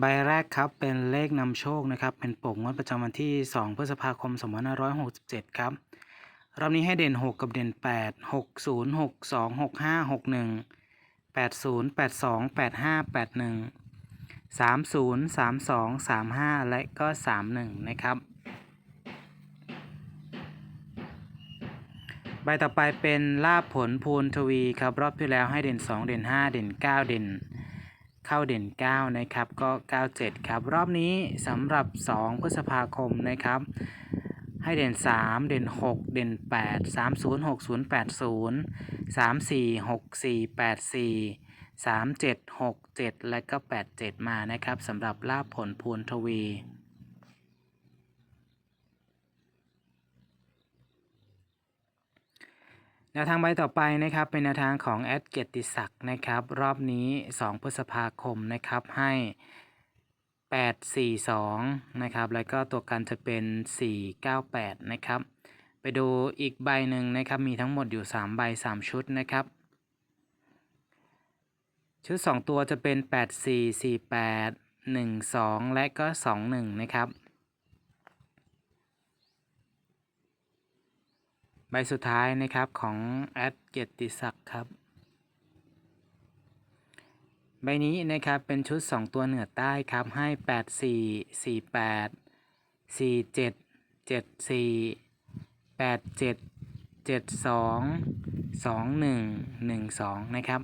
ใบแรกครับเป็นเลขนำโชคนะครับ เป็นปกงวดประจำวันที่ 2 พฤษภาคม 2567 ครับรอบนี้ให้เด่น 6 กับเด่น 8 6 0 6 2 6 5 6 1 8 0 8 2 8 5 8 1 3 0 3 2 3 5 และก็ 3 1 นะครับ ใบต่อไปเป็นลาบผลภูนทวีครับ รอบที่แล้วให้เด่น 2 เด่น 5 เด่น 9 เด่น เข้าเด่น 9 นะครับ ก็ 97 ครับ รอบนี้สำหรับ 2 พฤษภาคมนะครับ ให้เด่น 3 เด่น 6 เด่น 8 3 0 6 0 8 0 3 4 6 4 8 4 3 7 6 7 และก็ 87 มานะครับสำหรับลาบผลพูนทวี แนวทางใบต่อไปนะครับเป็นแนวทางของแอดเกียรติศักดิ์นะครับ รอบนี้ 2 พฤษภาคมนะครับให้ 842 นะครับ แล้วก็ตัวกันจะเป็น 498 นะครับ ไปดูอีกใบหนึ่งนะครับ มีทั้งหมดอยู่ 3 ใบ 3 ชุดนะครับ ชุด 2 ตัวจะเป็น 8448 12 และก็ 21 นะครับ ใบสุดท้ายนะครับของแอดเกียรติศักดิ์ครับ ใบนี้นะครับเป็นชุด 2 ตัวเหนือใต้ครับให้ 8 4 4 8 4 7 7 4 8 7 7 2 2 1 1 2 นะครับ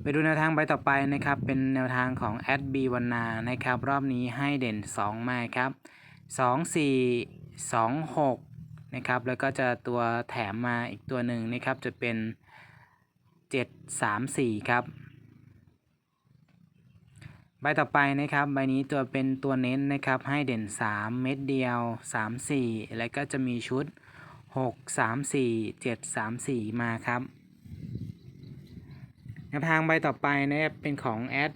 ไปดูแนวทางใบต่อไปนะครับ เป็นแนวทางของแอดบีวันนานะครับ รอบนี้ให้เด่น 2 มาครับ 2 4 2 6 นะครับ แล้วก็จะตัวแถมมาอีกตัวหนึ่งนะครับ จะเป็น 7 3 4 ครับ ใบต่อไปนะครับ ใบนี้ตัวเป็นตัวเน้นนะครับ ให้เด่น 3 เม็ดเดียว 3 4 แล้วก็จะมีชุด 6 3 4 7 3 4 มาครับแนวทางใบต่อไปนะครับ เป็นของแอด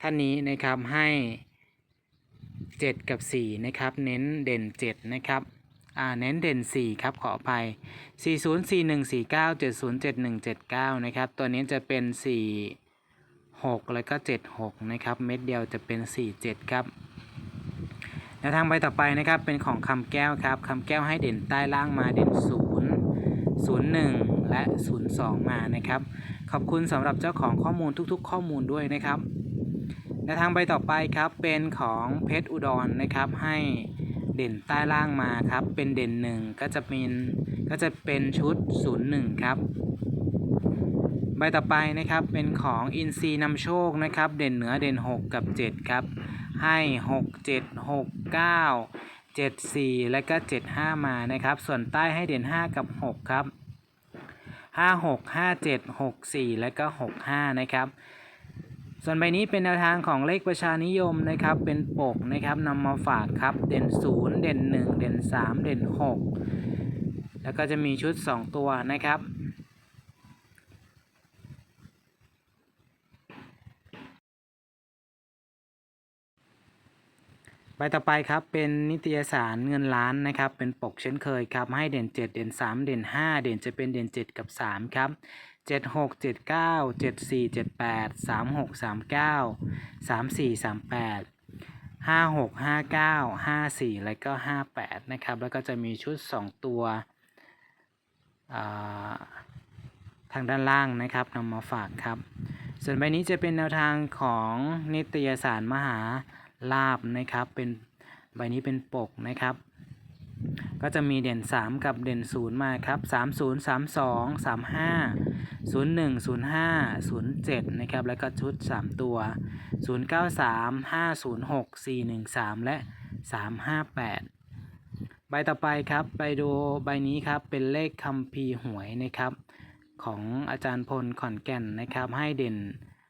ท่านนี้นะครับให้ 7 กับ 4 นะครับ เน้นเด่น 7 นะครับ เน้นเด่น 4 ครับ ขออภัย 40 41 49 70 71 79 นะครับ ตัวนี้จะเป็น 4 6 แล้วก็ 76 นะครับ เม็ดเดียวจะเป็น 47 ครับแนวทางใบต่อไปนะครับเป็นของคำแก้วครับคำแก้วให้เด่นใต้ล่างมาเด่น 0 01 และ 02 มานะครับ ขอบคุณสำหรับเจ้าของข้อมูลทุกๆ ข้อมูลด้วยนะครับแนวทางใบต่อไปครับเป็นของเพชรอุดรนะครับให้ เด่นใต้ล่างมาครับ เป็นเด่นหนึ่งก็จะเป็นก็จะเป็นชุด 01 ครับ ใบต่อไปนะครับเป็นของอินซีนำโชคนะครับ เด่นเหนือเด่น 6 กับ 7 ครับ ให้ 6 7 6 9 7 4 และก็ 75 มานะครับ ส่วนใต้ให้เด่น 5 กับ 6 ครับ 5 6 5 7 6 4 และก็ 6 5 นะครับ ส่วนใบนี้เป็นแนวทางของเลขประชานิยมนะครับ เป็นปกนะครับนำมาฝากครับ เด่น 0 เด่น 1 เด่น 3 เด่น 6 แล้วก็จะมีชุด 2 ตัวนะครับ ใบต่อไปครับเป็นนิตยสารเงินล้านนะครับ เป็นปกเช่นเคยครับ ให้เด่น 7 เด่น 3 เด่น 5 เด่นจะเป็นเด่น 7 กับ 3 ครับ 7 6 7 9 7 4 7 8 3 6 3 9 3 4 3 8 5 6 5 9 5 4แล้วก็58นะครับ แล้วก็จะมีชุด2ตัวทางด้านล่างนะครับนำมาฝากครับ ส่วนใบนี้จะเป็นแนวทางของนิตยสารมหาลาบนะครับ เป็นใบนี้เป็นปกนะครับ ก็จะมีเด่น 3 กับเด่น 0 มาครับ 30 32 35 01 05 07 นะครับ แล้วก็ชุด 3 ตัว 093 506 413 และ 358 ใบต่อไปครับ ไปดูใบนี้ครับเป็นเลขคัมภีหวยนะครับ ของอาจารย์พลขอนแก่นนะครับ ให้เด่น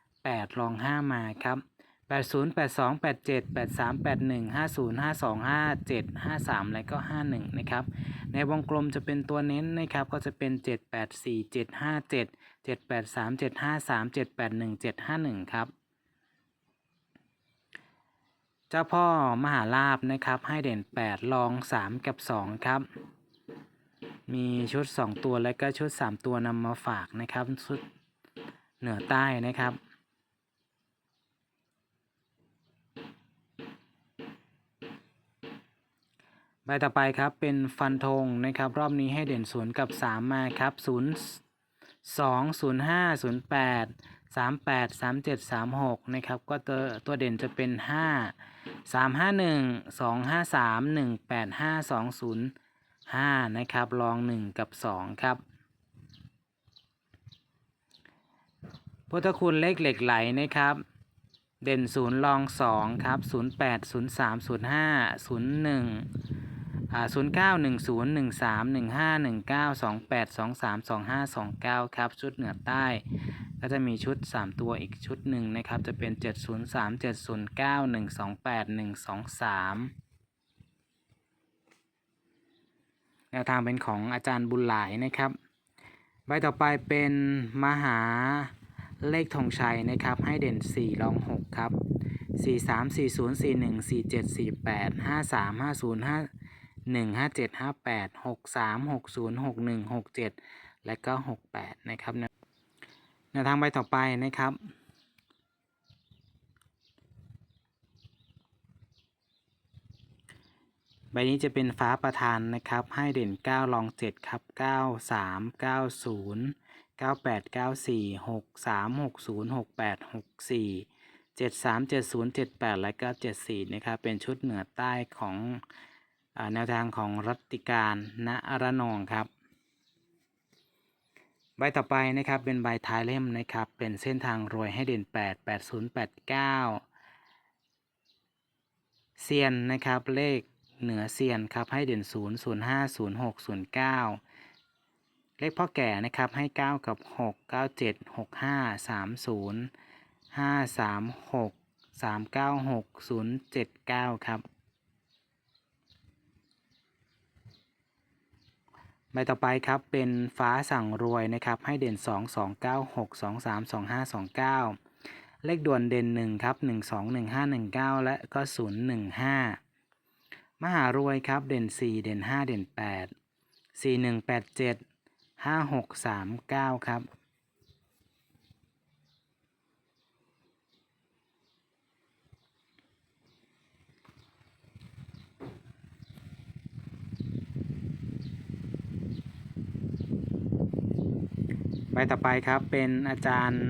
8 รอง 5 มาครับ แปดศูนย์แปดสองแปดเจ็ดแปดสามแปดหนึ่งห้าศูนย์ห้าสองห้าเจ็ดห้าสามและก็ห้าหนึ่งนะครับ ในวงกลมจะเป็นตัวเน้นนะครับ ก็จะเป็นเจ็ดแปดสี่เจ็ดห้าเจ็ดเจ็ดแปดสามเจ็ดห้าสามเจ็ดแปดหนึ่งเจ็ดห้าหนึ่งครับ เจ้าพ่อมหาลาบนะครับ ให้เด่นแปดรองสามกับสองครับ มีชุดสองตัวและก็ชุดสามตัวนำมาฝากนะครับ ชุดเหนือใต้นะครับ ใบต่อไปครับเป็นฟันธงนะครับ รอบนี้ให้เด่นศูนย์กับสามมาครับศูนย์สองศูนย์ห้าศูนย์แปดสามแปดสามเจ็ดสามหกนะครับ ก็ตัวตัวเด่นจะเป็นห้าสามห้าหนึ่งสองห้าสามหนึ่งแปดห้าสองศูนย์ห้านะครับรองหนึ่งกับสองครับพุทธคุณเลขเหล็กไหลนะครับ เด่นศูนย์รองสองครับศูนย์แปดศูนย์สามศูนย์ห้าศูนย์หนึ่ง ศูนย์เก้าหนึ่งศูนย์หนึ่งสามหนึ่งห้าหนึ่งเก้าสองแปดสองสามสองห้าสองเก้าครับชุดเหนือใต้ ก็จะมีชุดสามตัวอีกชุดหนึ่งนะครับ จะเป็นเจ็ดศูนย์สามเจ็ดศูนย์เก้าหนึ่งสองแปดหนึ่งสองสามแนวทางเป็นของอาจารย์บุญหลายนะครับ ใบต่อไปเป็นมหาเลขธงชัยนะครับ ให้เด่น 4 รอง 6 ครับ 4 3 4 0 4 1 4 7 4 8 5 3 5 0 5 1 5 7 5 8 6 3 6 0 6 1 6 7 และก็ 68 นะครับแนวทางใบต่อไปนะครับใบนี้จะเป็นฟ้าประธานนะครับ ให้เด่น9รอง 7 ครับ 9 3 9 0 9 8 9 4 6 3 6 0 6 8 6 4 7 3 7 0 7 8 และก็74 นะครับ เป็นชุดเหนือใต้ของ แนวทางของรัตติการณระนองครับ ใบต่อไปนะครับเป็นใบท้ายเล่มนะครับ เป็นเส้นทางรวยให้เด่น 8 8 0 8 9เซียนนะครับเลขเหนือเซียนครับให้เด่น 0 0 5 0 6 0 9 เลขพ่อแก่นะครับให้ 9 กับ 6 9 7 6 5 3 0 5 3 6 3 9 6 0 7 9 ครับ ใบต่อไปครับเป็นฟ้าสั่งรวยนะครับให้เด่น 2 2 9 6 2 3 2 5 2 9 เลขด่วนเด่น1ครับ1 2 1 5 1 9 และก็ 0 1 5 มหารวยครับเด่น 4 เด่น 5 เด่น 8 4 1 8 7 5 6 3 9 ครับ ต่อไปครับเป็นอาจารย์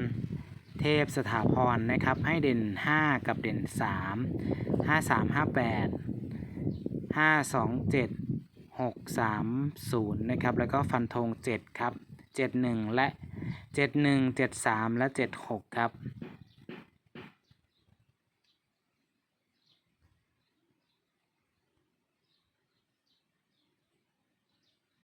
เทพสถาพรนะครับ ให้เด่น 5 กับเด่น 3 5 3 5 8 5 2 7 6 3 0นะครับแล้วก็ฟันธง7ครับ 71 และ 71 73 และ 76 ครับ